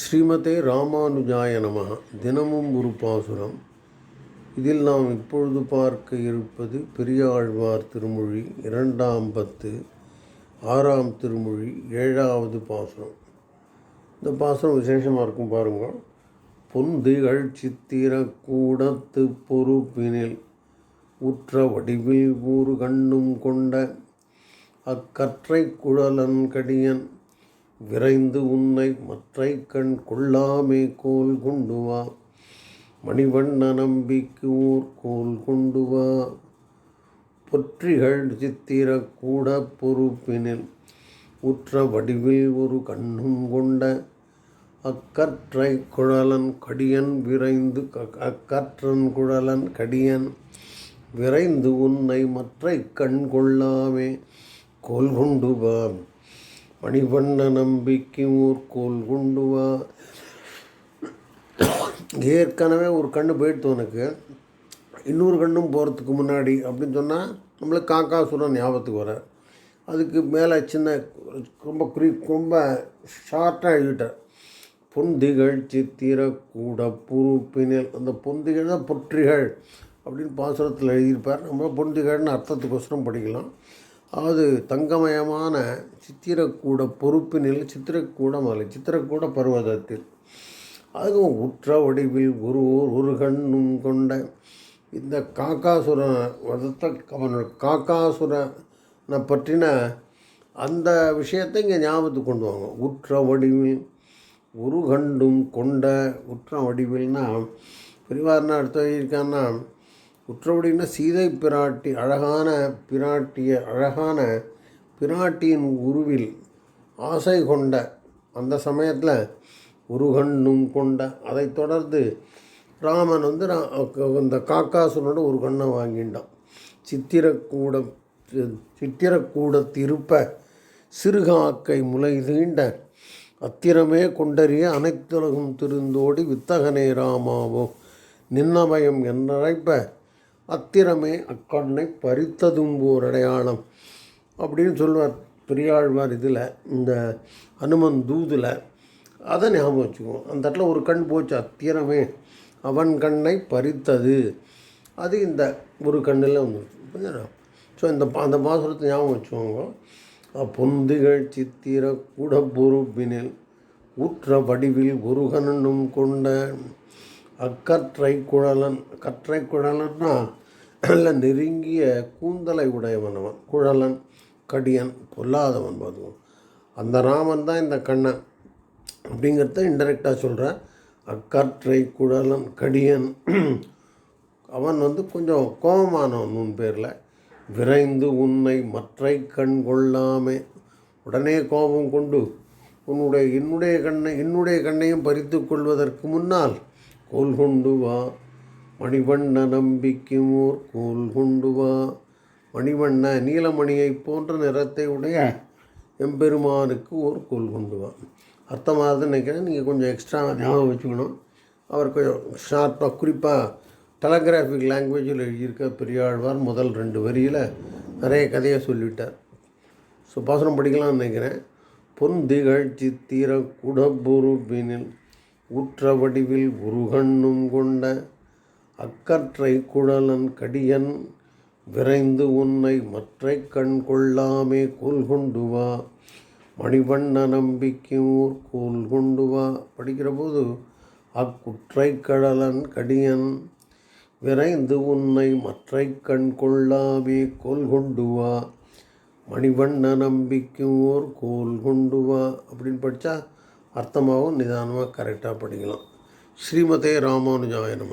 ஸ்ரீமதே ராமானுஜாய நம. தினமும் ஒரு பாசுரம். இதில் நாம் இப்பொழுது பார்க்க இருப்பது பெரியாழ்வார் திருமொழி இரண்டாம் பத்து ஆறாம் திருமொழி ஏழாவது பாசுரம். இந்த பாசுரம் விசேஷமாக இருக்கும் பாருங்கள் பொந்திகள் சித்திர கூடத்து பொறுப்பினில் உற்ற வடிவில் ஊறு கண்ணும் கொண்ட அக்கற்றை குழலன் கடியன் விரைந்து உன்னை மற்றை கண் கொள்ளாமே கோல் கொண்டு வா. மணிவண்ண நம்பிக்கு ஊர் கோல் கொண்டு வா. பொற்றிகள் சித்திர கூட பொறுப்பினில் உற்ற வடிவில் ஒரு கண்ணும் கொண்ட அக்கற்றை குழலன் கடியன் விரைந்து அக்கற்றன் குழலன் கடியன் விரைந்து உன்னை மற்றை கண் கொள்ளாமே கோல் கொண்டு வா. மணிவண்ண நம்பிக்கை ஊர்கோல் கொண்டு வா. ஏற்கனவே ஒரு கண்ணு போயிடுத்து உனக்கு. இன்னொரு கண்ணும் போகிறதுக்கு முன்னாடி அப்படின்னு சொன்னால் நம்மளுக்கு காக்காசுரன் ஞாபகத்துக்கு வர. அதுக்கு மேலே சின்ன ரொம்ப குறி ரொம்ப ஷார்ட்டாக எழுதிட்டேன். பொந்திகள் சித்திர கூட புறுப்பினில். அந்த பொந்திகள் தான் பொற்றிகள் அப்படின்னு பாசுரத்தில் எழுதியிருப்பார். நம்ம பொந்திகள்னு அர்த்தத்துக்கோசரம் படிக்கலாம். அது தங்கமயமான சித்திரக்கூட பொறுப்பினில் சித்திரக்கூடம் அலை சித்திரக்கூட பர்வதத்தில். அதுவும் உற்ற வடிவில் ஒரு ஒரு கண்ணும் கொண்ட இந்த காக்காசுர வதத்தை அவனோட காக்காசுரனை பற்றின அந்த விஷயத்தை இங்கே ஞாபகத்துக்கு கொண்டு வாங்க. உற்ற வடிவில் ஒரு கண்டும் கொண்ட உற்ற வடிவில்னா பெரியவார்னா அர்த்தம் இருக்கான்னா குற்றவுடையின சீதை பிராட்டி அழகான பிராட்டிய அழகான பிராட்டியின் உருவில் ஆசை கொண்ட அந்த சமயத்தில் உருகண்ணும் கொண்ட அதை தொடர்ந்து ராமன் வந்து இந்த காக்காசுனோட ஒரு கண்ணை வாங்கிட்டான். சித்திரக்கூட சித்திரக்கூட திருப்ப சிறுகாக்கை முளை தீண்ட அத்திரமே கொண்டறிய அனைத்துலகும் திருந்தோடி வித்தகனே ராமாவோ நின்னபயம் என்றழைப்ப அத்திரமே அக்கண்ணை பறித்ததும் ஓர் அடையாளம். அப்படின்னு சொல்லுவார் பெரியாழ்வார் இதில் இந்த அனுமன் தூதில். அதை ஞாபகம் வச்சுக்குவோம். அந்த இடத்துல ஒரு கண் போச்சு அத்திரமே அவன் கண்ணை பறித்தது. அது இந்த ஒரு கண்ணில் வந்து ஸோ இந்த அந்த பாசுரத்தை ஞாபகம் வச்சுக்கோங்க. பொந்துகள் சித்திர கூட பொறுப்பினில் ஊற்ற வடிவில் ஒரு கண்ணும் கொண்ட அக்கற்றை குழலன் கற்றை குழலன்னா நல்ல நெருங்கிய கூந்தலை உடையவன் அவன். குழலன் கடியன் பொல்லாதவன் பார்த்துக்கோ அந்த ராமன் தான் இந்த கண்ணன். அப்படிங்கிறத இன்டெரக்டாக சொல்கிறேன் அக்கற்றை குழலன் கடியன். அவன் வந்து கொஞ்சம் கோபமானவன் உன் பேரில். விரைந்து உன்னை மற்றை கண் கொள்ளாமே. உடனே கோபம் கொண்டு உன்னுடைய என்னுடைய கண்ணை என்னுடைய கண்ணையும் பறித்து கொள்வதற்கு முன்னால் கோல் கொண்டு வா மணிவண்ண நம்பிக்கும் ஓர் கோல் கொண்டு வா மணிவண்ண நீலமணியை போன்ற நிறத்தை உடைய எம்பெருமானுக்கு ஓர் கோல் கொண்டு வா அர்த்தமாகுதுன்னு நினைக்கிறேன். நீங்கள் கொஞ்சம் எக்ஸ்ட்ரா ஞாபகம் வச்சுக்கணும். அவர் கொஞ்சம் ஷார்ப்பாக குறிப்பாக டெலகிராஃபிக் லாங்குவேஜில் எழுதியிருக்க பெரியாழ்வார் முதல் ரெண்டு வரியில் நிறைய கதையை சொல்லிவிட்டார் ஸோ பாசனம் படிக்கலாம்னு நினைக்கிறேன். பொன் தீர சித்திர குடபுருபினில் ஊற்ற வடிவில் உருகண்ணும் கொண்ட அக்கற்றை குழலன் கடியன் விரைந்து உன்னை மற்றை கண் கொள்ளாமே கோல் கொண்டு வா. மணிவண்ண நம்பிக்கையூர் கோல் கொண்டு வா. படிக்கிற போது அக்குற்றை கடலன் கடியன் விரைந்து உன்னை மற்றை கண் கொள்ளாமே கோல் கொண்டு வா. மணிவண்ண நம்பிக்கையோர் கோல் கொண்டு வா. அப்படின்னு படித்தா அர்த்தமாகவும் நிதானமாக கரெக்டாக படிக்கலாம். ஸ்ரீமதே ராமானுஜாய நம.